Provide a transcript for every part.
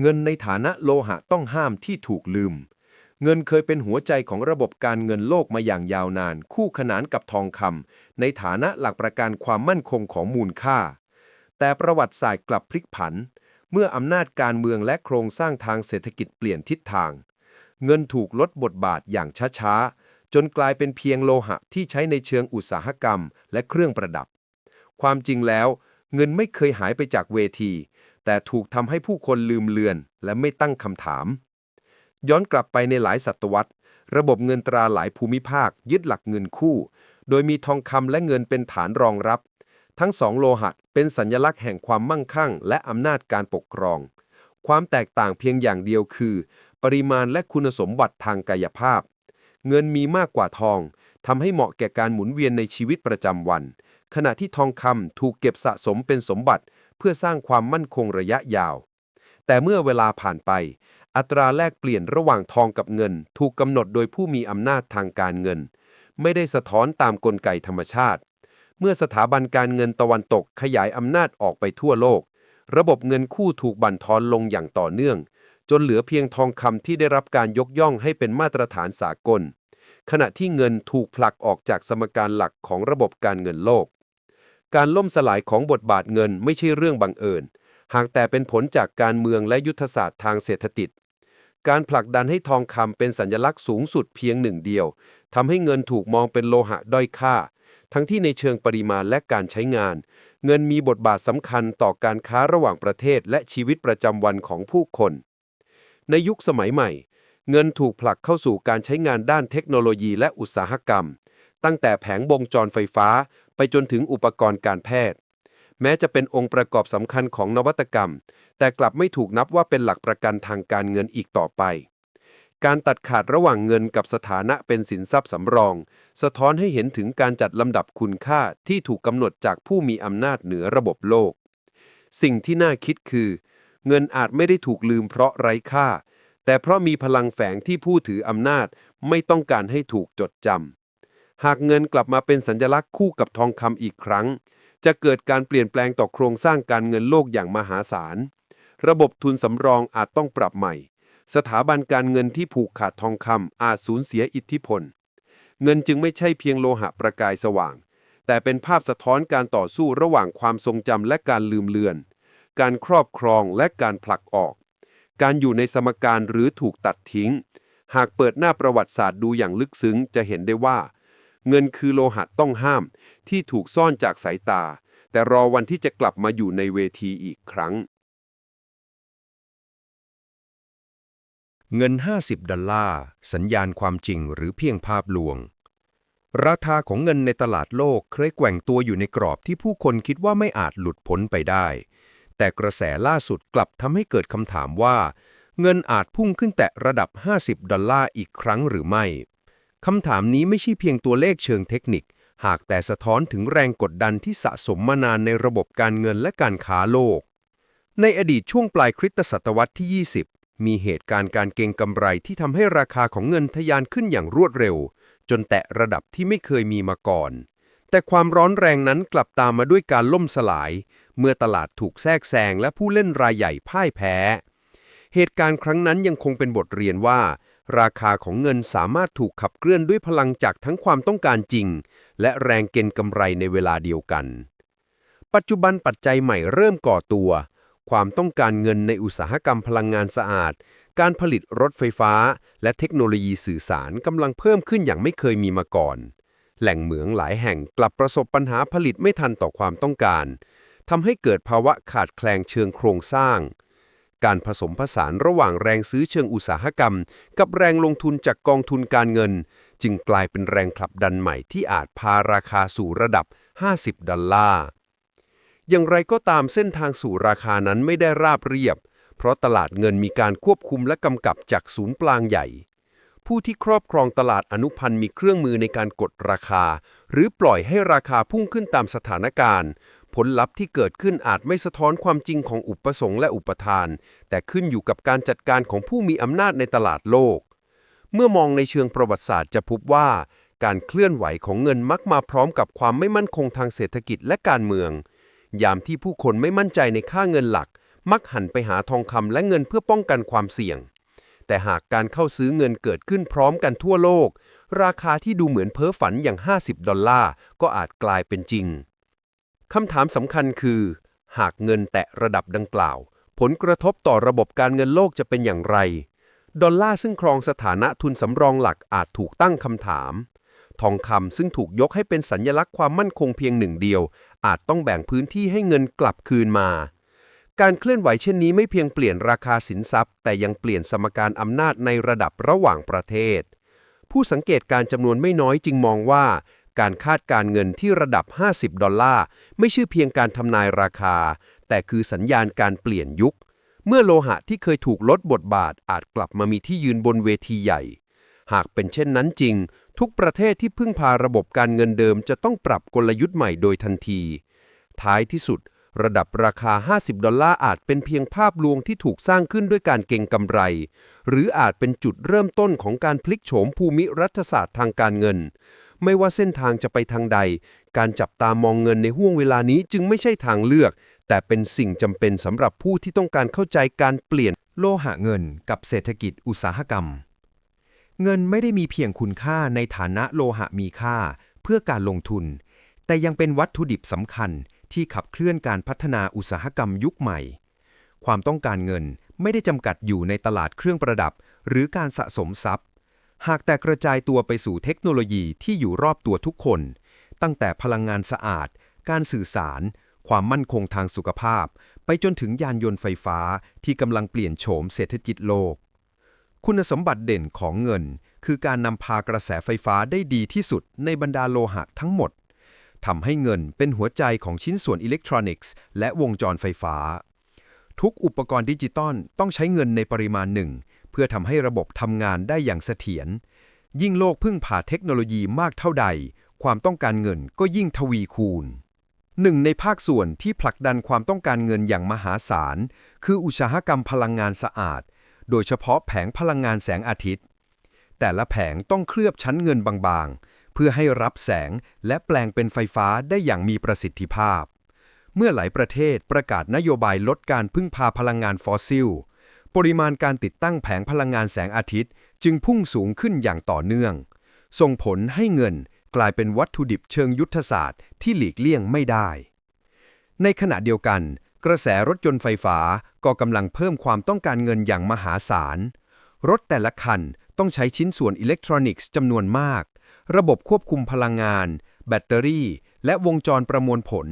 เงินในฐานะโลหะต้องห้ามที่ถูกลืม เงินเคยเป็นหัวใจของระบบการเงินโลกมาอย่างยาวนาน คู่ขนานกับทองคำในฐานะหลักประกันความมั่นคงของมูลค่า แต่ประวัติศาสตร์กลับพลิกผัน เมื่ออำนาจการเมืองและโครงสร้างทางเศรษฐกิจเปลี่ยนทิศทาง เงินถูกลดบทบาทอย่างช้าๆ จนกลายเป็นเพียงโลหะที่ใช้ในเชิงอุตสาหกรรม และเครื่องประดับ ความจริงแล้ว เงินไม่เคยหายไปจากเวที แต่ถูกทำให้ผู้คนลืมเลือน และไม่ตั้งคำถาม ย้อนกลับไปในหลายศตวรรษ ระบบเงินตราหลายภูมิภาค ยึดหลักเงินคู่ โดยมีทองคำและเงินเป็นฐานรองรับ ทั้งสองโลหะเป็นสัญลักษณ์แห่งความมั่งคั่ง และอำนาจการปกครอง ความแตกต่างเพียงอย่างเดียวคือ ปริมาณและคุณสมบัติทางกายภาพ เงินมีมากกว่าทองทำให้เหมาะแก่การหมุนเวียนในชีวิตประจำวัน ขณะที่ทองคำถูกเก็บสะสมเป็นสมบัติ เพื่อสร้างความมั่นคงระยะยาว แต่เมื่อเวลาผ่านไป อัตราแลกเปลี่ยนระหว่างทองกับเงิน ถูกกำหนดโดยผู้มีอำนาจทางการเงิน ไม่ได้สะท้อนตามกลไกธรรมชาติ เมื่อสถาบันการเงินตะวันตกขยายอำนาจออกไปทั่วโลก ระบบเงินคู่ถูกบั่นทอนลงอย่างต่อเนื่อง จนเหลือเพียงทองคำที่ได้รับการยกย่องให้เป็นมาตรฐานสากลขณะที่เงินถูกผลักออกจากสมการหลักของระบบการเงินโลก การล่มสลายของบทบาทเงินไม่ใช่เรื่องบังเอิญ หากแต่เป็นผลจากการเมืองและยุทธศาสตร์ทางเศรษฐกิจ การผลักดันให้ทองคำเป็นสัญลักษณ์สูงสุดเพียงหนึ่งเดียวทำให้เงินถูกมองเป็นโลหะด้อยค่า ทั้งที่ในเชิงปริมาณและการใช้งาน เงินมีบทบาทสำคัญต่อการค้าระหว่างประเทศและชีวิตประจำวันของผู้คน ในยุคสมัยใหม่ เงินถูกผลักเข้าสู่การใช้งานด้านเทคโนโลยีและอุตสาหกรรม ตั้งแต่แผงวงจรไฟฟ้า ไปจนถึงอุปกรณ์การแพทย์ แม้จะเป็นองค์ประกอบสำคัญของนวัตกรรม แต่กลับไม่ถูกนับว่าเป็นหลักประกันทางการเงินอีกต่อไป การตัดขาดระหว่างเงินกับสถานะเป็นสินทรัพย์สำรอง สะท้อนให้เห็นถึงการจัดลำดับคุณค่าที่ถูกกำหนดจากผู้มีอำนาจเหนือระบบโลก สิ่งที่น่าคิดคือ เงินอาจไม่ได้ถูกลืมเพราะไร้ค่า แต่เพราะมีพลังแฝงที่ผู้ถืออำนาจไม่ต้องการให้ถูกจดจำ หากเงินกลับมาเป็นสัญลักษณ์คู่กับทองคำอีกครั้ง จะเกิดการเปลี่ยนแปลงต่อโครงสร้างการเงินโลกอย่างมหาศาล ระบบทุนสำรองอาจต้องปรับใหม่ สถาบันการเงินที่ผูกขาดทองคำอาจสูญเสียอิทธิพล เงินจึงไม่ใช่เพียงโลหะประกายสว่าง แต่เป็นภาพสะท้อนการต่อสู้ระหว่างความทรงจำและการลืมเลือน การครอบครองและการผลักออก การอยู่ในสมการหรือถูกตัดทิ้ง หากเปิดหน้าประวัติศาสตร์ดูอย่างลึกซึ้งจะเห็นได้ว่า เงินคือโลหะต้องห้าม ที่ถูกซ่อนจากสายตา แต่รอวันที่จะกลับมาอยู่ในเวทีอีกครั้ง เงิน 50 ดอลลาร์ สัญญาณความจริงหรือเพียงภาพลวง ราคาของเงินในตลาดโลกเคยแกว่งตัวอยู่ในกรอบที่ผู้คนคิดว่าไม่อาจหลุดพ้นไปได้ แต่กระแสล่าสุดกลับทำให้เกิดคำถามว่า เงินอาจพุ่งขึ้นแตะระดับ 50 ดอลลาร์อีกครั้งหรือไม่ คำถามนี้ไม่ใช่เพียงตัวเลขเชิงเทคนิค หากแต่สะท้อนถึงแรงกดดันที่สะสมมานานในระบบการเงินและการค้าโลก ในอดีตช่วงปลายคริสตศตวรรษที่ 20 มีเหตุการณ์การเก็งกำไรที่ทำให้ราคาของเงินทะยานขึ้นอย่างรวดเร็ว จนแตะระดับที่ไม่เคยมีมาก่อน แต่ความร้อนแรงนั้นกลับตามมาด้วยการล่มสลาย เมื่อตลาดถูกแทรกแซงและผู้เล่นรายใหญ่พ่ายแพ้ เหตุการณ์ครั้งนั้นยังคงเป็นบทเรียนว่า ราคาของเงินสามารถถูกขับเคลื่อนด้วยพลังจากทั้งความต้องการจริง และแรงเก็งกำไรในเวลาเดียวกัน ปัจจุบันปัจจัยใหม่เริ่มก่อตัว ความต้องการเงินในอุตสาหกรรมพลังงานสะอาด การผลิตรถไฟฟ้า และเทคโนโลยีสื่อสารกำลังเพิ่มขึ้นอย่างไม่เคยมีมาก่อน แหล่งเหมืองหลายแห่งกลับประสบปัญหาผลิตไม่ทันต่อความต้องการทำให้เกิดภาวะขาดแคลนเชิงโครงสร้าง การผสมผสานระหว่างแรงซื้อเชิงอุตสาหกรรม กับแรงลงทุนจากกองทุนการเงิน จึงกลายเป็นแรงผลักดันใหม่ที่อาจพาราคาสู่ระดับ 50 ดอลลาร์ อย่างไรก็ตามเส้นทางสู่ราคานั้นไม่ได้ราบเรียบ เพราะตลาดเงินมีการควบคุมและกำกับจากศูนย์กลางใหญ่ ผู้ที่ครอบครองตลาดอนุพันธ์มีเครื่องมือในการกดราคา หรือปล่อยให้ราคาพุ่งขึ้นตามสถานการณ์ ผลลัพธ์ที่เกิดขึ้นอาจไม่สะท้อนความจริงของอุปสงค์และอุปทาน แต่ขึ้นอยู่กับการจัดการของผู้มีอำนาจในตลาดโลก เมื่อมองในเชิงประวัติศาสตร์จะพบว่า การเคลื่อนไหวของเงินมักมาพร้อมกับความไม่มั่นคงทางเศรษฐกิจและการเมือง ยามที่ผู้คนไม่มั่นใจในค่าเงินหลัก มักหันไปหาทองคำและเงินเพื่อป้องกันความเสี่ยง แต่หากการเข้าซื้อเงินเกิดขึ้นพร้อมกันทั่วโลก ราคาที่ดูเหมือนเพ้อฝันอย่าง 50 ดอลลาร์ก็อาจกลายเป็นจริง คำถามสำคัญคือ หากเงินแตะระดับดังกล่าว ผลกระทบต่อระบบการเงินโลกจะเป็นอย่างไร ดอลลาร์ซึ่งครองสถานะทุนสำรองหลักอาจถูกตั้งคำถาม ทองคำซึ่งถูกยกให้เป็นสัญญลักษณ์ความมั่นคงเพียงหนึ่งเดียว อาจต้องแบ่งพื้นที่ให้เงินกลับคืนมา การเคลื่อนไหวเช่นนี้ไม่เพียงเปลี่ยนราคาสินทรัพย์ แต่ยังเปลี่ยนสมการอำนาจในระดับระหว่างประเทศ ผู้สังเกตการจำนวนไม่น้อยจึงมองว่า การคาดการเงินที่ระดับ 50 ดอลลาร์ ไม่ใช่เพียงการทำนายราคา แต่คือสัญญาณการเปลี่ยนยุค เมื่อโลหะที่เคยถูกลดบทบาทอาจกลับมามีที่ยืนบนเวทีใหญ่ หากเป็นเช่นนั้นจริง ทุกประเทศที่พึ่งพาระบบการเงินเดิมจะต้องปรับกลยุทธ์ใหม่โดยทันที ท้ายที่สุด ระดับราคา 50 ดอลลาร์อาจเป็นเพียงภาพลวงที่ถูกสร้างขึ้นด้วยการเก็งกำไร หรืออาจเป็นจุดเริ่มต้นของการพลิกโฉมภูมิรัฐศาสตร์ทางการเงิน ไม่ว่าเส้นทางจะไปทางใด การจับตามองเงินในห่วงเวลานี้จึงไม่ใช่ทางเลือก แต่เป็นสิ่งจำเป็นสำหรับผู้ที่ต้องการเข้าใจการเปลี่ยนโลหะเงินกับเศรษฐกิจอุตสาหกรรม เงินไม่ได้มีเพียงคุณค่าในฐานะโลหะมีค่า เพื่อการลงทุน แต่ยังเป็นวัตถุดิบสำคัญที่ขับเคลื่อนการพัฒนาอุตสาหกรรมยุคใหม่ ความต้องการเงินไม่ได้จำกัดอยู่ในตลาดเครื่องประดับ หรือการสะสมทรัพย์ หากแต่กระจายตัวไปสู่เทคโนโลยีที่อยู่รอบตัวทุกคน ตั้งแต่พลังงานสะอาด การสื่อสาร ความมั่นคงทางสุขภาพ ไปจนถึงยานยนต์ไฟฟ้าที่กำลังเปลี่ยนโฉมเศรษฐกิจโลก คุณสมบัติเด่นของเงิน คือการนำพากระแสไฟฟ้าได้ดีที่สุดในบรรดาโลหะทั้งหมดทำให้เงินเป็นหัวใจของชิ้นส่วนอิเล็กทรอนิกส์และวงจรไฟฟ้า ทุกอุปกรณ์ดิจิตอลต้องใช้เงินในปริมาณหนึ่ง เพื่อทำให้ระบบทำงานได้อย่างเสถียร ยิ่งโลกพึ่งพาเทคโนโลยีมากเท่าใด ความต้องการเงินก็ยิ่งทวีคูณ หนึ่งในภาคส่วนที่ผลักดันความต้องการเงินอย่างมหาศาล คืออุตสาหกรรมพลังงานสะอาด โดยเฉพาะแผงพลังงานแสงอาทิตย์ แต่ละแผงต้องเคลือบชั้นเงินบางๆ เพื่อให้รับแสงและแปลงเป็นไฟฟ้าได้อย่างมีประสิทธิภาพ เมื่อหลายประเทศประกาศนโยบายลดการพึ่งพาพลังงานฟอสซิล ปริมาณการติดตั้งแผงพลังงานแสงอาทิตย์ จึงพุ่งสูงขึ้นอย่างต่อเนื่อง ส่งผลให้เงินกลายเป็นวัตถุดิบเชิงยุทธศาสตร์ที่หลีกเลี่ยงไม่ได้ ในขณะเดียวกัน กระแสรถยนต์ไฟฟ้าก็กำลังเพิ่มความต้องการเงินอย่างมหาศาล รถแต่ละคันต้องใช้ชิ้นส่วนอิเล็กทรอนิกส์จำนวนมาก ระบบควบคุมพลังงาน แบตเตอรี่ และวงจรประมวลผล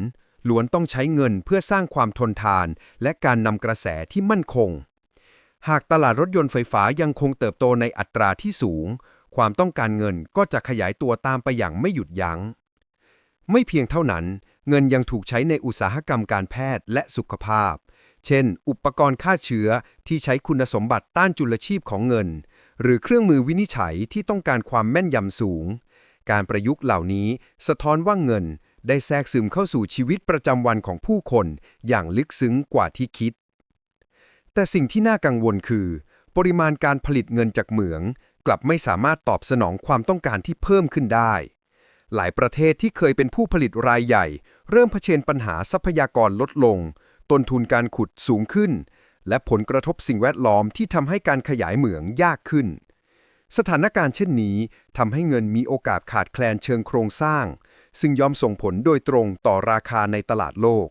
ล้วนต้องใช้เงินเพื่อสร้างความทนทาน และการนำกระแสที่มั่นคง หากตลาดรถยนต์ไฟฟ้ายังคงเติบโตในอัตราที่สูง ความต้องการเงินก็จะขยายตัวตามไปอย่างไม่หยุดยัง้ง ไม่เพียงเท่านั้น เงินยังถูกใช้ในอุตสาหกรรมการแพทย์และสุขภาพ เช่น อุปกรณ์ฆ่าเชื้อที่ใช้คุณสมบัติต้านจุลชีพของเงิน หรือเครื่องมือวินิจฉัยที่ต้องการความแม่นยำสูง การประยุกต์เหล่านี้สะท้อนว่าเงินได้แทรกซึมเข้าสู่ชีวิตประจำวันของผู้คนอย่างลึกซึ้งกว่าที่คิด แต่สิ่งที่น่ากังวลคือ ปริมาณการผลิตเงินจากเหมือง กลับไม่สามารถตอบสนองความต้องการที่เพิ่มขึ้นได้ หลายประเทศที่เคยเป็นผู้ผลิตรายใหญ่ เริ่มเผชิญปัญหาทรัพยากรลดลง ต้นทุนการขุดสูงขึ้น และผลกระทบสิ่งแวดล้อมที่ทำให้การขยายเหมืองยากขึ้น สถานการณ์เช่นนี้ทำให้เงินมีโอกาสขาดแคลนเชิงโครงสร้าง ซึ่งยอมส่งผลโดยตรงต่อราคาในตลาดโลก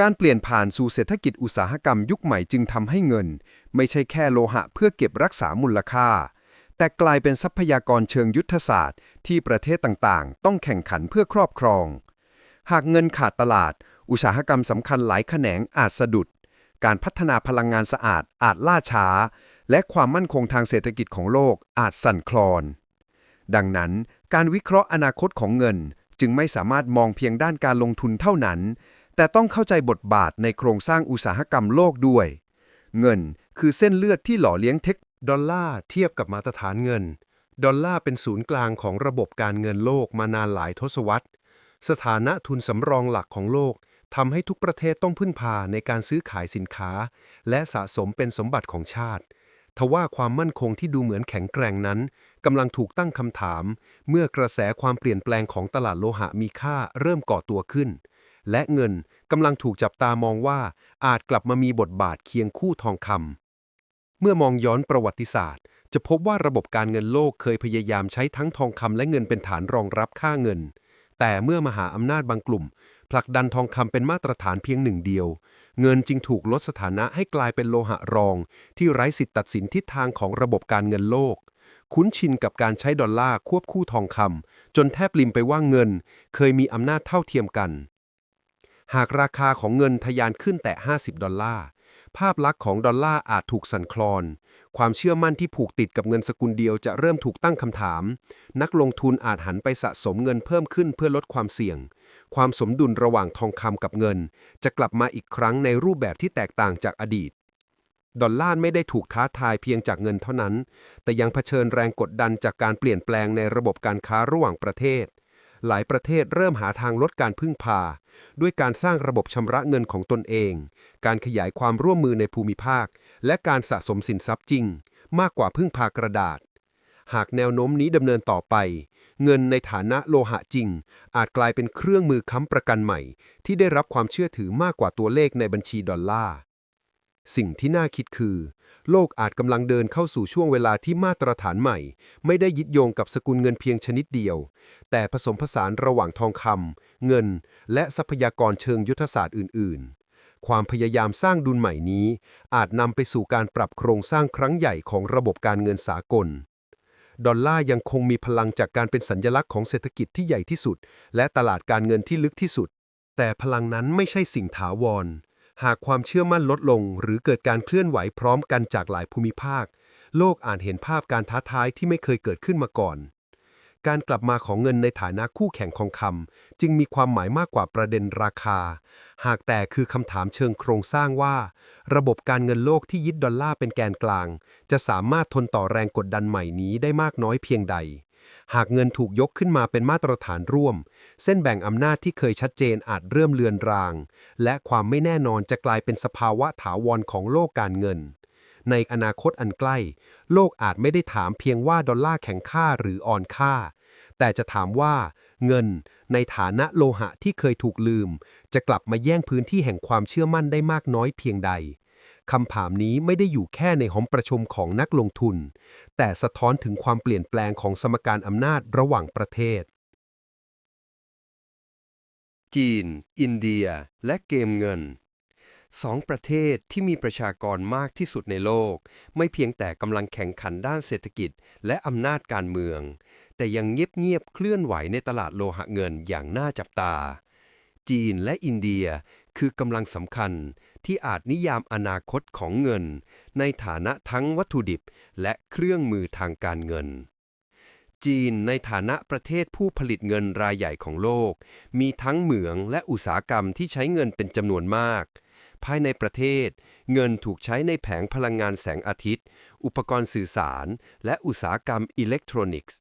การเปลี่ยนผ่านสู่เศรษฐกิจอุตสาหกรรมยุคใหม่จึงทำให้เงิน ไม่ใช่แค่โลหะเพื่อเก็บรักษามูลค่า แต่กลายเป็นทรัพยากรเชิงยุทธศาสตร์ ที่ประเทศต่างๆ ต้องแข่งขันเพื่อครอบครอง หากเงินขาดตลาด อุตสาหกรรมสำคัญหลายแขนงอาจสะดุด การพัฒนาพลังงานสะอาดอาจล่าช้า และความมั่นคงทางเศรษฐกิจของโลกอาจสั่นคลอน ดังนั้น การวิเคราะห์อนาคตของเงินจึงไม่สามารถมองเพียงด้านการลงทุนเท่านั้น แต่ต้องเข้าใจบทบาทในโครงสร้างอุตสาหกรรมโลกด้วย เงินคือเส้นเลือดที่หล่อเลี้ยงเทคดอลลาร์เทียบกับมาตรฐานเงิน ดอลลาร์เป็นศูนย์กลางของระบบการเงินโลกมานานหลายทศวรรษ สถานะทุนสำรองหลักของโลกทำให้ทุกประเทศต้องพึ่งพาในการซื้อขายสินค้า และสะสมเป็นสมบัติของชาติ ทว่าความมั่นคงที่ดูเหมือนแข็งแกร่งนั้นกำลังถูกตั้งคำถาม เมื่อกระแสความเปลี่ยนแปลงของตลาดโลหะมีค่าเริ่มก่อตัวขึ้น และเงินกำลังถูกจับตามองว่าอาจกลับมามีบทบาทเคียงคู่ทองคำเมื่อมองย้อนประวัติศาสตร์ จะพบว่าระบบการเงินโลกเคยพยายามใช้ทั้งทองคำและเงินเป็นฐานรองรับค่าเงิน แต่เมื่อมหาอำนาจบางกลุ่ม ผลักดันทองคำเป็นมาตรฐานเพียงหนึ่งเดียว เงินจึงถูกลดสถานะให้กลายเป็นโลหะรอง ที่ไร้สิทธิ์ตัดสินทิศทางของระบบการเงินโลกคุ้นชินกับการใช้ดอลลาร์ควบคู่ทองคำจนแทบลืมไปว่าเงิน เคยมีอำนาจเท่าเทียมกัน หากราคาของเงินทะยานขึ้นแต่ 50 ดอลลาร์ ภาพลักษณ์ของดอลลาร์อาจถูกสั่นคลอน ความเชื่อมั่นที่ผูกติดกับเงินสกุลเดียวจะเริ่มถูกตั้งคำถาม นักลงทุนอาจหันไปสะสมเงินเพิ่มขึ้นเพื่อลดความเสี่ยง ความสมดุลระหว่างทองคำกับเงิน จะกลับมาอีกครั้งในรูปแบบที่แตกต่างจากอดีตดอลลาร์ไม่ได้ถูกท้าทายเพียงจากเงินเท่านั้น แต่ยังเผชิญแรงกดดันจากการเปลี่ยนแปลงในระบบการค้าระหว่างประเทศ หลายประเทศเริ่มหาทางลดการพึ่งพา ด้วยการสร้างระบบชำระเงินของตนเอง การขยายความร่วมมือในภูมิภาค และการสะสมสินทรัพย์จริง มากกว่าพึ่งพากระดาษ หากแนวโน้มนี้ดำเนินต่อไป เงินในฐานะโลหะจริง อาจกลายเป็นเครื่องมือค้ำประกันใหม่ ที่ได้รับความเชื่อถือมากกว่าตัวเลขในบัญชีดอลลาร์ สิ่งที่น่าคิดคือ โลกอาจกำลังเดินเข้าสู่ช่วงเวลาที่มาตรฐานใหม่ ไม่ได้ยึดโยงกับสกุลเงินเพียงชนิดเดียว แต่ผสมผสานระหว่างทองคำเงิน และทรัพยากรเชิงยุทธศาสตร์อื่น ๆ ความพยายามสร้างดุลใหม่นี้ อาจนำไปสู่การปรับโครงสร้างครั้งใหญ่ของระบบการเงินสากล ดอลลาร์ยังคงมีพลังจากการเป็นสัญลักษณ์ของเศรษฐกิจที่ใหญ่ที่สุด และตลาดการเงินที่ลึกที่สุด แต่พลังนั้นไม่ใช่สิ่งถาวร หากความเชื่อมั่นลดลง หรือเกิดการเคลื่อนไหวพร้อมกันจากหลายภูมิภาค โลกอาจเห็นภาพการท้าทายที่ไม่เคยเกิดขึ้นมาก่อน การกลับมาของเงินในฐานะคู่แข่งของคำจึงมีความหมายมากกว่าประเด็นราคา หากแต่คือคำถามเชิงโครงสร้างว่า ระบบการเงินโลกที่ยึดดอลลาร์เป็นแกนกลาง จะสามารถทนต่อแรงกดดันใหม่นี้ได้มากน้อยเพียงใด หากเงินถูกยกขึ้นมาเป็นมาตรฐานร่วม เส้นแบ่งอำนาจที่เคยชัดเจนอาจเริ่มเลือนราง และความไม่แน่นอนจะกลายเป็นสภาวะถาวรของโลกการเงิน ในอนาคตอันใกล้ โลกอาจไม่ได้ถามเพียงว่าดอลลาร์แข็งค่าหรืออ่อนค่า แต่จะถามว่าเงินในฐานะโลหะที่เคยถูกลืม จะกลับมาแย่งพื้นที่แห่งความเชื่อมั่นได้มากน้อยเพียงใด คำถามนี้ไม่ได้อยู่แค่ในห้องประชุมของนักลงทุน แต่สะท้อนถึงความเปลี่ยนแปลงของสมการอำนาจระหว่างประเทศ จีน อินเดีย และเกมเงินสองประเทศที่มีประชากรมากที่สุดในโลก ไม่เพียงแต่กำลังแข่งขันด้านเศรษฐกิจ และอำนาจการเมือง แต่ยังเงียบๆเคลื่อนไหวในตลาดโลหะเงินอย่างน่าจับตา จีนและอินเดียคือกำลังสำคัญ ที่อาจนิยามอนาคตของเงิน ในฐานะทั้งวัตถุดิบและเครื่องมือทางการเงิน จีนในฐานะประเทศผู้ผลิตเงินรายใหญ่ของโลก มีทั้งเหมืองและอุตสาหกรรมที่ใช้เงินเป็นจำนวนมาก ภายในประเทศ เงินถูกใช้ในแผงพลังงานแสงอาทิตย์ อุปกรณ์สื่อสาร และอุตสาหกรรมอิเล็กทรอนิกส์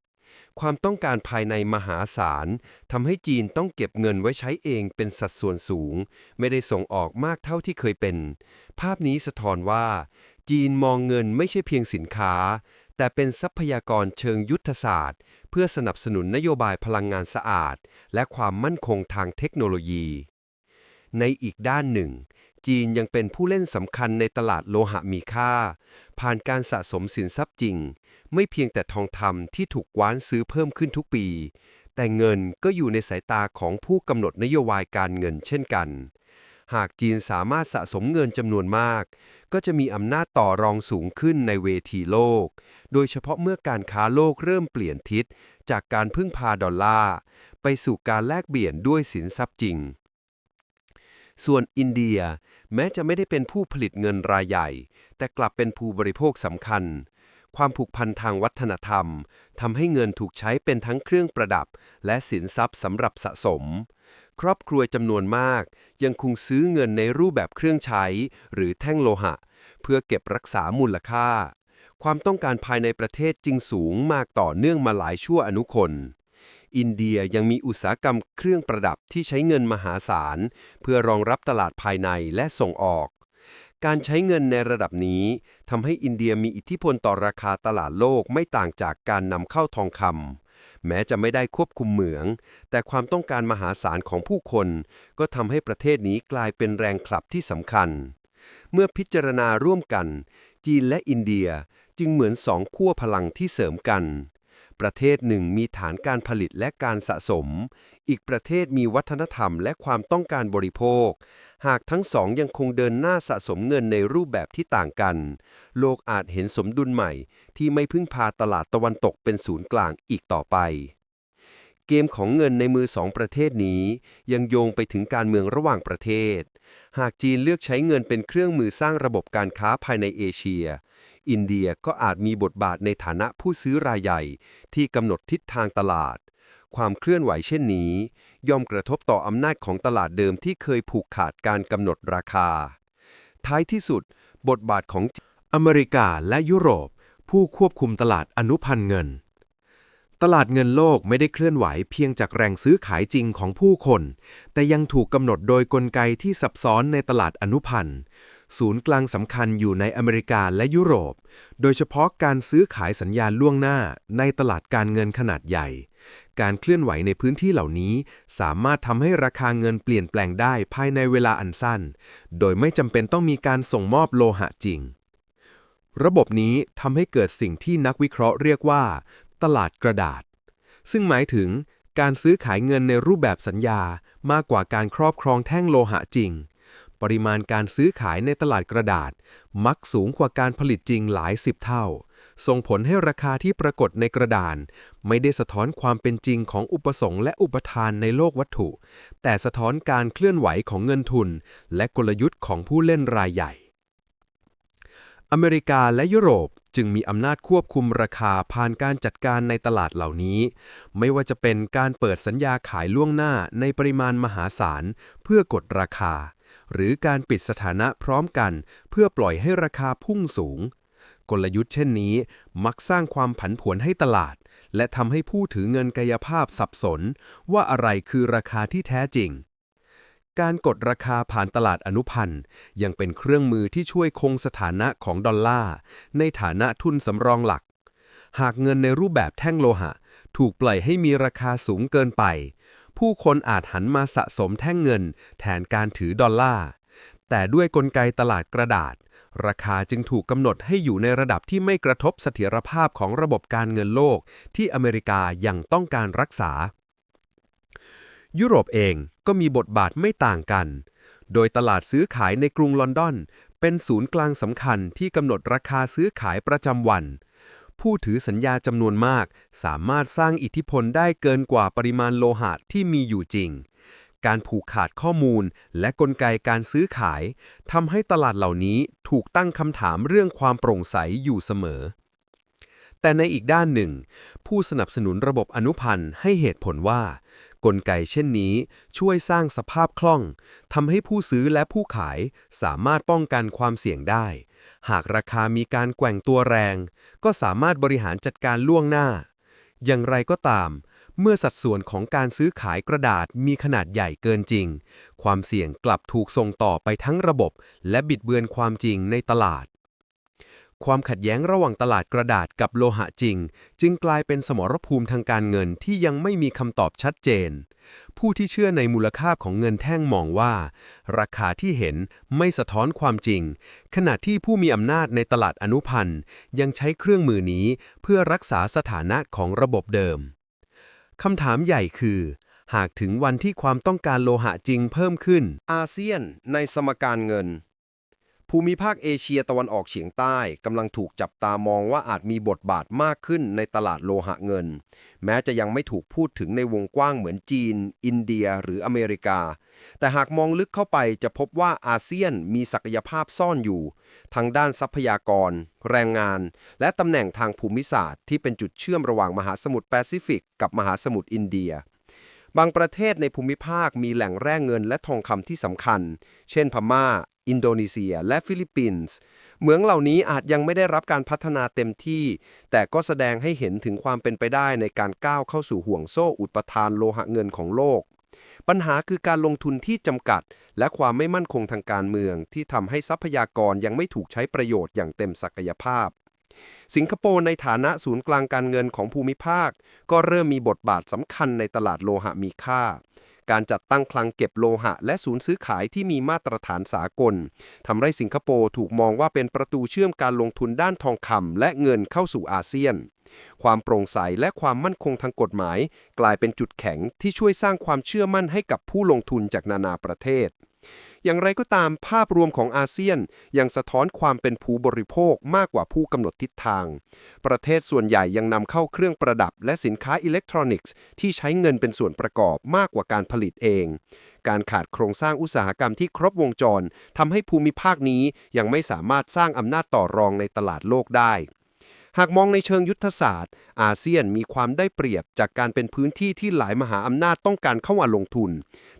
ความต้องการภายในมหาศาลทำให้จีนต้องเก็บเงินไว้ใช้เองเป็นสัดส่วนสูง ไม่ได้ส่งออกมากเท่าที่เคยเป็น ภาพนี้สะท้อนว่า จีนมองเงินไม่ใช่เพียงสินค้า แต่เป็นทรัพยากรเชิงยุทธศาสตร์ เพื่อสนับสนุนนโยบายพลังงานสะอาด และความมั่นคงทางเทคโนโลยี ในอีกด้านหนึ่งจีนยังเป็นผู้เล่นสำคัญในตลาดโลหะมีค่า ผ่านการสะสมสินทรัพย์จริง ไม่เพียงแต่ทองคำที่ถูกกว้านซื้อเพิ่มขึ้นทุกปี แต่เงินก็อยู่ในสายตาของผู้กำหนดนโยบายการเงินเช่นกัน หากจีนสามารถสะสมเงินจำนวนมาก ก็จะมีอำนาจต่อรองสูงขึ้นในเวทีโลก โดยเฉพาะเมื่อการค้าโลกเริ่มเปลี่ยนทิศ จากการพึ่งพาดอลลาร์ไปสู่การแลกเปลี่ยนด้วยสินทรัพย์จริง ส่วนอินเดียแม้จะไม่ได้เป็นผู้ผลิตเงินรายใหญ่ แต่กลับเป็นผู้บริโภคสำคัญ ความผูกพันทางวัฒนธรรมทำให้เงินถูกใช้เป็นทั้งเครื่องประดับ และสินทรัพย์สำหรับสะสม ครอบครัวจำนวนมาก ยังคงซื้อเงินในรูปแบบเครื่องใช้ หรือแท่งโลหะ เพื่อเก็บรักษามูลค่า ความต้องการภายในประเทศจึงสูงมากต่อเนื่องมาหลายชั่วอนุคนอินเดียยังมีอุตสาหกรรมเครื่องประดับที่ใช้เงินมหาศาล เพื่อรองรับตลาดภายในและส่งออก การใช้เงินในระดับนี้ทำให้อินเดียมีอิทธิพลต่อราคาตลาดโลกไม่ต่างจากการนำเข้าทองคำแม้จะไม่ได้ควบคุมเหมือง แต่ความต้องการมหาศาลของผู้คน ก็ทำให้ประเทศนี้กลายเป็นแรงขับที่สำคัญ เมื่อพิจารณาร่วมกัน จีนและอินเดียจึงเหมือนสองขั้วพลังที่เสริมกัน ประเทศหนึ่งมีฐานการผลิตและการสะสม อีกประเทศมีวัฒนธรรมและความต้องการบริโภค หากทั้งสองยังคงเดินหน้าสะสมเงินในรูปแบบที่ต่างกัน โลกอาจเห็นสมดุลใหม่ ที่ไม่พึ่งพาตลาดตะวันตกเป็นศูนย์กลางอีกต่อไป เกมของเงินในมือสองประเทศนี้ ยังโยงไปถึงการเมืองระหว่างประเทศ หากจีนเลือกใช้เงินเป็นเครื่องมือสร้างระบบการค้าภายในเอเชียอินเดียก็อาจมีบทบาทในฐานะผู้ซื้อรายใหญ่ ที่กำหนดทิศทางตลาด ความเคลื่อนไหวเช่นนี้ ย่อมกระทบต่ออำนาจของตลาดเดิมที่เคยผูกขาดการกำหนดราคา ท้ายที่สุด บทบาทของอเมริกาและยุโรป ผู้ควบคุมตลาดอนุพันธ์เงิน ตลาดเงินโลกไม่ได้เคลื่อนไหวเพียงจากแรงซื้อขายจริงของผู้คน แต่ยังถูกกำหนดโดยกลไกที่ซับซ้อนในตลาดอนุพันธ์ ศูนย์กลางสำคัญอยู่ในอเมริกาและยุโรป โดยเฉพาะการซื้อขายสัญญาล่วงหน้าในตลาดการเงินขนาดใหญ่ การเคลื่อนไหวในพื้นที่เหล่านี้ สามารถทำให้ราคาเงินเปลี่ยนแปลงได้ภายในเวลาอันสั้น โดยไม่จำเป็นต้องมีการส่งมอบโลหะจริง ระบบนี้ทำให้เกิดสิ่งที่นักวิเคราะห์เรียกว่า ตลาดกระดาษ ซึ่งหมายถึงการซื้อขายเงินในรูปแบบสัญญามากกว่าการครอบครองแท่งโลหะจริง ปริมาณการซื้อขายในตลาดกระดาษ มักสูงกว่าการผลิตจริงหลายสิบเท่า ส่งผลให้ราคาที่ปรากฏในกระดาน ไม่ได้สะท้อนความเป็นจริงของอุปสงค์และอุปทานในโลกวัตถุ แต่สะท้อนการเคลื่อนไหวของเงินทุน และกลยุทธ์ของผู้เล่นรายใหญ่ อเมริกาและยุโรปจึงมีอำนาจควบคุมราคาผ่านการจัดการในตลาดเหล่านี้ ไม่ว่าจะเป็นการเปิดสัญญาขายล่วงหน้าในปริมาณมหาศาลเพื่อกดราคา หรือการปิดสถานะพร้อมกัน เพื่อปล่อยให้ราคาพุ่งสูง กลยุทธ์เช่นนี้มักสร้างความผันผวนให้ตลาด และทำให้ผู้ถือเงินกายภาพสับสน ว่าอะไรคือราคาที่แท้จริง การกดราคาผ่านตลาดอนุพันธ์ ยังเป็นเครื่องมือที่ช่วยคงสถานะของดอลลาร์ในฐานะทุนสำรองหลัก หากเงินในรูปแบบแท่งโลหะ ถูกปล่อยให้มีราคาสูงเกินไป ผู้คนอาจหันมาสะสมแท่งเงิน แทนการถือดอลลาร์ แต่ด้วยกลไกตลาดกระดาษ ราคาจึงถูกกำหนดให้อยู่ในระดับที่ไม่กระทบเสถียรภาพของระบบการเงินโลก ที่อเมริกายังต้องการรักษา ยุโรปเองก็มีบทบาทไม่ต่างกัน โดยตลาดซื้อขายในกรุงลอนดอน เป็นศูนย์กลางสำคัญที่กำหนดราคาซื้อขายประจำวัน ผู้ถือสัญญาจำนวนมาก สามารถสร้างอิทธิพลได้เกินกว่าปริมาณโลหะที่มีอยู่จริง การผูกขาดข้อมูลและกลไกการซื้อขายทำให้ตลาดเหล่านี้ถูกตั้งคำถามเรื่องความโปร่งใสอยู่เสมอ แต่ในอีกด้านหนึ่ง ผู้สนับสนุนระบบอนุพันธ์ให้เหตุผลว่า กลไกเช่นนี้ช่วยสร้างสภาพคล่องทำให้ผู้ซื้อและผู้ขายสามารถป้องกันความเสี่ยงได้ หากราคามีการแกว่งตัวแรง ก็สามารถบริหารจัดการล่วงหน้า อย่างไรก็ตาม เมื่อสัดส่วนของการซื้อขายกระดาษมีขนาดใหญ่เกินจริง ความเสี่ยงกลับถูกส่งต่อไปทั้งระบบ และบิดเบือนความจริงในตลาด ความขัดแย้งระหว่างตลาดกระดาษกับโลหะจริง จึงกลายเป็นสมรภูมิทางการเงินที่ยังไม่มีคำตอบชัดเจน ผู้ที่เชื่อในมูลค่าของเงินแท่งมองว่า ราคาที่เห็นไม่สะท้อนความจริง ขณะที่ผู้มีอำนาจในตลาดอนุพันธ์ยังใช้เครื่องมือนี้เพื่อรักษาสถานะของระบบเดิมคำถามใหญ่คือ หากถึงวันที่ความต้องการโลหะจริงเพิ่มขึ้น อาเซียนในสมการเงิน ภูมิภาคเอเชียตะวันออกเฉียงใต้กำลังถูกจับตามองว่าอาจมีบทบาทมากขึ้นในตลาดโลหะเงิน แม้จะยังไม่ถูกพูดถึงในวงกว้างเหมือนจีน อินเดียหรืออเมริกา แต่หากมองลึกเข้าไปจะพบว่าอาเซียนมีศักยภาพซ่อนอยู่ ทั้งด้านทรัพยากร แรงงาน และตำแหน่งทางภูมิศาสตร์ที่เป็นจุดเชื่อมระหว่างมหาสมุทรแปซิฟิกกับมหาสมุทรอินเดียบางประเทศในภูมิภาคมีแหล่งแร่เงินและทองคำที่สำคัญ เช่นพม่า อินโดนีเซีย และฟิลิปปินส์ เมืองเหล่านี้อาจยังไม่ได้รับการพัฒนาเต็มที่ แต่ก็แสดงให้เห็นถึงความเป็นไปได้ในการก้าวเข้าสู่ห่วงโซ่อุปทานโลหะเงินของโลก ปัญหาคือการลงทุนที่จำกัด และความไม่มั่นคงทางการเมือง ที่ทำให้ทรัพยากรยังไม่ถูกใช้ประโยชน์อย่างเต็มศักยภาพสิงคโปร์ในฐานะศูนย์กลางการเงินของภูมิภาค ก็เริ่มมีบทบาทสำคัญในตลาดโลหะมีค่า การจัดตั้งคลังเก็บโลหะ และศูนย์ซื้อขายที่มีมาตรฐานสากลทำให้สิงคโปร์ถูกมองว่าเป็นประตูเชื่อมการลงทุนด้านทองคำและเงินเข้าสู่อาเซียน ความโปร่งใสและความมั่นคงทางกฎหมาย กลายเป็นจุดแข็งที่ช่วยสร้างความเชื่อมั่นให้กับผู้ลงทุนจากนานาประเทศ อย่างไรก็ตามภาพรวมของอาเซียนยังสะท้อนความเป็นผู้บริโภคมากกว่าผู้กำหนดทิศทาง ประเทศส่วนใหญ่ยังนำเข้าเครื่องประดับ และสินค้าอิเล็กทรอนิกส์ที่ใช้เงินเป็นส่วนประกอบมากกว่าการผลิตเอง การขาดโครงสร้างอุตสาหกรรมที่ครบวงจรทำให้ภูมิภาคนี้ยังไม่สามารถสร้างอำนาจต่อรองในตลาดโลกได้หากมองในเชิงยุทธศาสตร์ อาเซียนมีความได้เปรียบจากการเป็นพื้นที่ที่หลายมหาอำนาจต้องการเข้ามาลงทุน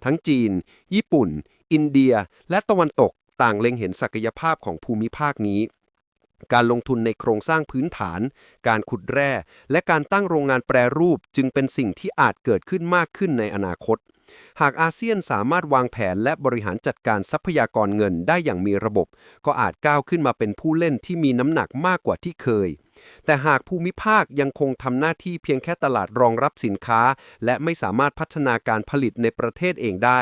ทั้งจีน ญี่ปุ่น อินเดีย และตะวันตกต่างเล็งเห็นศักยภาพของภูมิภาคนี้ การลงทุนในโครงสร้างพื้นฐาน การขุดแร่ และการตั้งโรงงานแปรรูปจึงเป็นสิ่งที่อาจเกิดขึ้นมากขึ้นในอนาคต หากอาเซียนสามารถวางแผนและบริหารจัดการทรัพยากรเงินได้อย่างมีระบบ ก็อาจก้าวขึ้นมาเป็นผู้เล่นที่มีน้ำหนักมากกว่าที่เคยแต่หากภูมิภาคยังคงทำหน้าที่เพียงแค่ตลาดรองรับสินค้า และไม่สามารถพัฒนาการผลิตในประเทศเองได้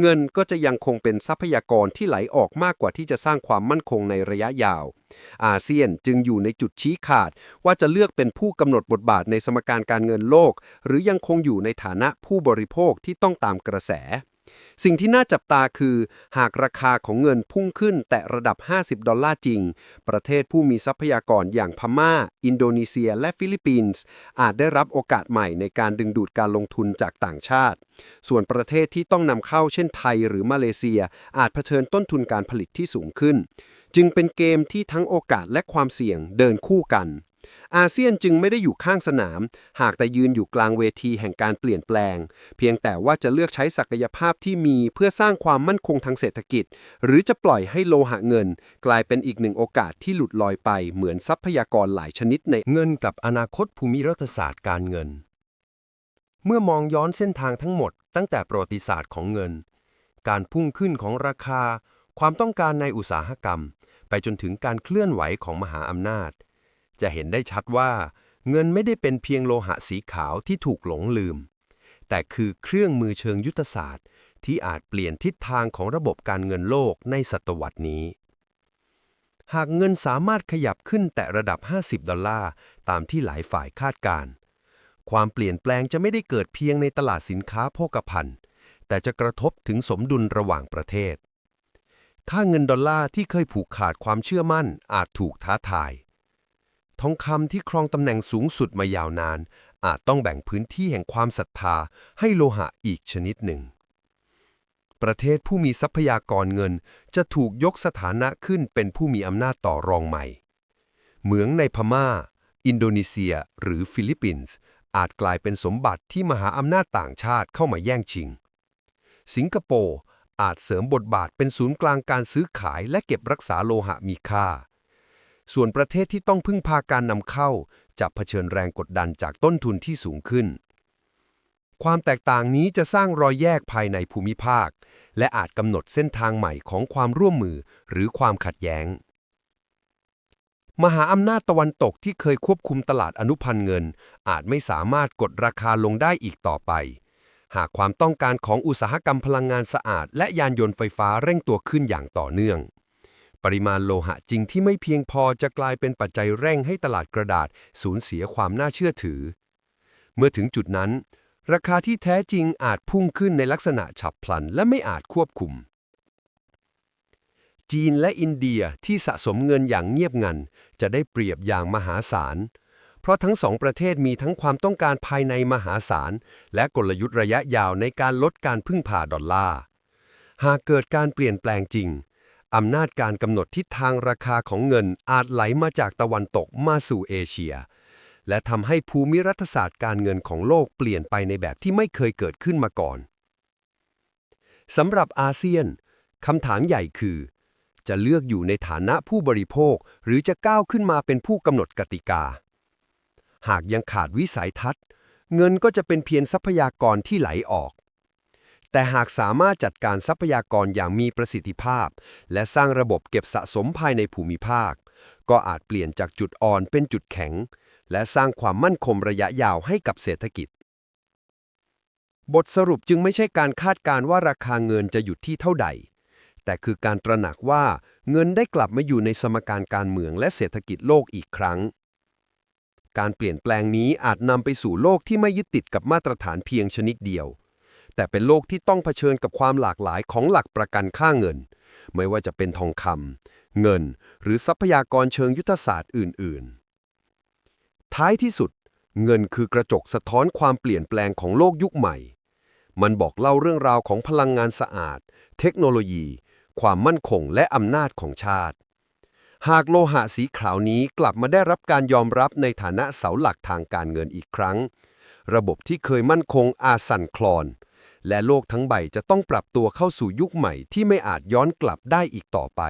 เงินก็จะยังคงเป็นทรัพยากรที่ไหลออกมากกว่าที่จะสร้างความมั่นคงในระยะยาว อาเซียนจึงอยู่ในจุดชี้ขาด ว่าจะเลือกเป็นผู้กำหนดบทบาทในสมการการเงินโลก หรือยังคงอยู่ในฐานะผู้บริโภคที่ต้องตามกระแส สิ่งที่น่าจับตาคือ หากราคาของเงินพุ่งขึ้นแต่ระดับ 50 ดอลลาร์จริง ประเทศผู้มีทรัพยากรอย่างพม่า อินโดนีเซีย และฟิลิปปินส์ อาจได้รับโอกาสใหม่ในการดึงดูดการลงทุนจากต่างชาติ ส่วนประเทศที่ต้องนำเข้าเช่นไทยหรือมาเลเซีย อาจเผชิญต้นทุนการผลิตที่สูงขึ้น จึงเป็นเกมที่ทั้งโอกาสและความเสี่ยงเดินคู่กัน อาเซียนจึงไม่ได้อยู่ข้างสนาม หากแต่ยืนอยู่กลางเวทีแห่งการเปลี่ยนแปลง เพียงแต่ว่าจะเลือกใช้ศักยภาพที่มีเพื่อสร้างความมั่นคงทางเศรษฐกิจ หรือจะปล่อยให้โลหะเงิน กลายเป็นอีกหนึ่งโอกาสที่หลุดลอยไปเหมือนทรัพยากรหลายชนิดในเงินกับอนาคตภูมิรัฐศาสตร์การเงิน เมื่อมองย้อนเส้นทางทั้งหมด ตั้งแต่ประวัติศาสตร์ของเงิน การพุ่งขึ้นของราคา ความต้องการในอุตสาหกรรม ไปจนถึงการเคลื่อนไหวของมหาอำนาจ จะเห็นได้ชัดว่า เงินไม่ได้เป็นเพียงโลหะสีขาวที่ถูกหลงลืม แต่คือเครื่องมือเชิงยุทธศาสตร์ ที่อาจเปลี่ยนทิศทางของระบบการเงินโลกในศตวรรษนี้ หากเงินสามารถขยับขึ้นแต่ระดับ 50 ดอลลาร์ ตามที่หลายฝ่ายคาดการณ์ความเปลี่ยนแปลงจะไม่ได้เกิดเพียงในตลาดสินค้าโภคภัณฑ์แต่จะกระทบถึงสมดุลระหว่างประเทศ ค่าเงินดอลลาร์ที่เคยผูกขาดความเชื่อมั่นอาจถูกท้าทาย ทองคำที่ครองตำแหน่งสูงสุดมายาวนาน อาจต้องแบ่งพื้นที่แห่งความศรัทธาให้โลหะอีกชนิดหนึ่ง ประเทศผู้มีทรัพยากรเงินจะถูกยกสถานะขึ้นเป็นผู้มีอำนาจต่อรองใหม่ เหมืองในพม่า อินโดนีเซีย หรือฟิลิปปินส์อาจกลายเป็นสมบัติที่มหาอำนาจต่างชาติเข้ามาแย่งชิง สิงคโปร์อาจเสริมบทบาทเป็นศูนย์กลางการซื้อขายและเก็บรักษาโลหะมีค่า ส่วนประเทศที่ต้องพึ่งพาการนำเข้า จะเผชิญแรงกดดันจากต้นทุนที่สูงขึ้น ความแตกต่างนี้จะสร้างรอยแยกภายในภูมิภาค และอาจกำหนดเส้นทางใหม่ของความร่วมมือหรือความขัดแย้ง มหาอำนาจตะวันตกที่เคยควบคุมตลาดอนุพันธ์เงิน อาจไม่สามารถกดราคาลงได้อีกต่อไป หากความต้องการของอุตสาหกรรมพลังงานสะอาด และยานยนต์ไฟฟ้าเร่งตัวขึ้นอย่างต่อเนื่อง ปริมาณโลหะจริงที่ไม่เพียงพอจะกลายเป็นปัจจัยเร่งให้ตลาดกระดาษสูญเสียความน่าเชื่อถือ เมื่อถึงจุดนั้น ราคาที่แท้จริงอาจพุ่งขึ้นในลักษณะฉับพลันและไม่อาจควบคุม จีนและอินเดียที่สะสมเงินอย่างเงียบงัน จะได้เปรียบอย่างมหาศาล เพราะทั้งสองประเทศมีทั้งความต้องการภายในมหาศาล และกลยุทธ์ระยะยาวในการลดการพึ่งพาดอลลาร์หากเกิดการเปลี่ยนแปลงจริง อำนาจการกำหนดทิศทางราคาของเงินอาจไหลมาจากตะวันตกมาสู่เอเชีย และทำให้ภูมิรัฐศาสตร์การเงินของโลกเปลี่ยนไปในแบบที่ไม่เคยเกิดขึ้นมาก่อนสำหรับอาเซียนคำถามใหญ่คือ จะเลือกอยู่ในฐานะผู้บริโภคหรือจะก้าวขึ้นมาเป็นผู้กำหนดกติกา หากยังขาดวิสัยทัศน์ เงินก็จะเป็นเพียงทรัพยากรที่ไหลออก แต่หากสามารถจัดการทรัพยากรอย่างมีประสิทธิภาพ และสร้างระบบเก็บสะสมภายในภูมิภาค ก็อาจเปลี่ยนจากจุดอ่อนเป็นจุดแข็ง และสร้างความมั่นคงระยะยาวให้กับเศรษฐกิจ บทสรุปจึงไม่ใช่การคาดการณ์ว่าราคาเงินจะหยุดที่เท่าใด แต่คือการตระหนักว่าเงินได้กลับมาอยู่ในสมการการเมืองและเศรษฐกิจโลกอีกครั้งการเปลี่ยนแปลงนี้อาจนำไปสู่โลกที่ไม่ยึดติดกับมาตรฐานเพียงชนิดเดียว แต่เป็นโลกที่ต้องเผชิญกับความหลากหลายของหลักประกันค่าเงิน ไม่ว่าจะเป็นทองคำเงิน หรือทรัพยากรเชิงยุทธศาสตร์อื่น ๆ ท้ายที่สุด เงินคือกระจกสะท้อนความเปลี่ยนแปลงของโลกยุคใหม่ มันบอกเล่าเรื่องราวของพลังงานสะอาด เทคโนโลยี ความมั่นคงและอำนาจของชาติ หากโลหะสีขาวนี้กลับมาได้รับการยอมรับในฐานะเสาหลักทางการเงินอีกครั้งระบบที่เคยมั่นคงอาจสั่นคลอน และโลกทั้งใบจะต้องปรับตัวเข้าสู่ยุคใหม่ที่ไม่อาจย้อนกลับได้อีกต่อไป